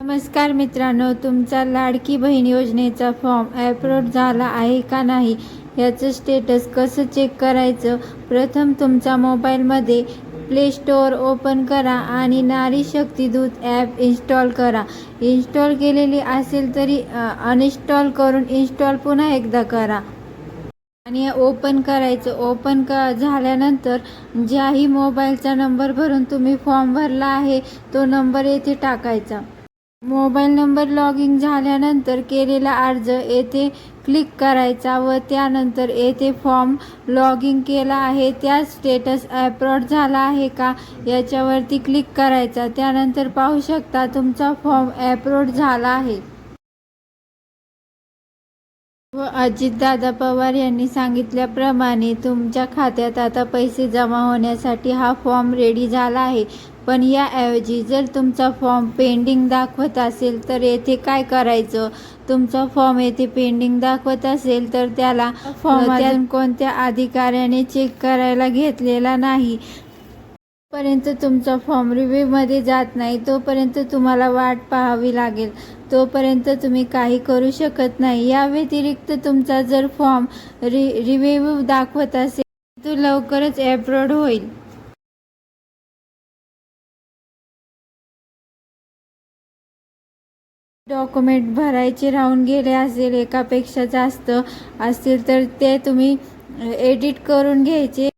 नमस्कार मित्रांनो तुमचा लाडकी बहीण योजनेचा फॉर्म ॲपलोड झाला आहे का नाही? याचं स्टेटस कसं चेक करायचं? प्रथम तुमच्या मोबाईलमध्ये प्ले स्टोअर ओपन करा आणि नारी शक्ती दूत ॲप इन्स्टॉल करा. इन्स्टॉल केलेली असेल तरी अनइन्स्टॉल करून इन्स्टॉल पुन्हा एकदा करा. आणि ओपन करायचं. ओपन क झाल्यानंतर ज्याही मोबाईलचा नंबर भरून तुम्ही फॉर्म भरला आहे तो नंबर येथे टाकायचा. मोबाईल नंबर लॉग इन झाल्यानंतर केलेला अर्ज येथे क्लिक करायचा व त्यानंतर येथे फॉर्म लॉग इन केला आहे. त्या स्टेटस ॲप्रोड झाला आहे का याच्यावरती क्लिक करायचा. त्यानंतर पाहू शकता तुमचा फॉर्म ॲप्रोड झाला आहे. व अजितदादा पवार यांनी सांगितल्याप्रमाणे तुमच्या खात्यात आता पैसे जमा होण्यासाठी हा फॉर्म रेडी झाला आहे. पण याऐवजी जर तुमचा फॉर्म पेंडिंग दाखवत असेल तर येथे काय करायचं? तुमचा फॉर्म येथे पेंडिंग दाखवत असेल तर त्याला फॉर्म कोणत्या अधिकाऱ्याने चेक करायला घेतलेला नाही. पर्यंत तुमचा फॉर्म रिव्ह्यूमध्ये जात नाही. तोपर्यंत तुम्हाला वाट पाहावी लागेल. तोपर्यंत तुम्ही काही करू शकत नाही. या व्यतिरिक्त तुमचा जर फॉर्म रि रिव्ह्यू दाखवत असेल तो लवकरच ॲप्रोड होईल. डॉक्युमेंट भरायचे राहून गेले असेल एकापेक्षा जास्त असतील तर ते तुम्ही एडिट करून घ्यायचे.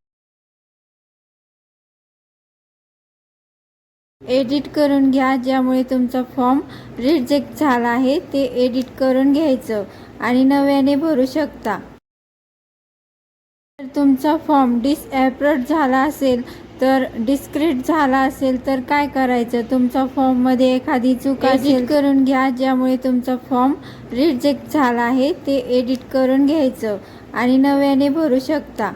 एडिट करून घ्या ज्यामुळे तुमचा फॉर्म रिजेक्ट झाला आहे ते एडिट करून घ्यायचं आणि नव्याने भरू शकता. जर तुमचा फॉर्म डिसॲप्रोड झाला असेल तर डिस्क्रिट झाला असेल तर काय करायचं? तुमचा फॉर्ममध्ये एखादी चूक असेल करून घ्या ज्यामुळे तुमचा फॉर्म रिजेक्ट झाला आहे ते एडिट करून घ्यायचं आणि नव्याने भरू शकता.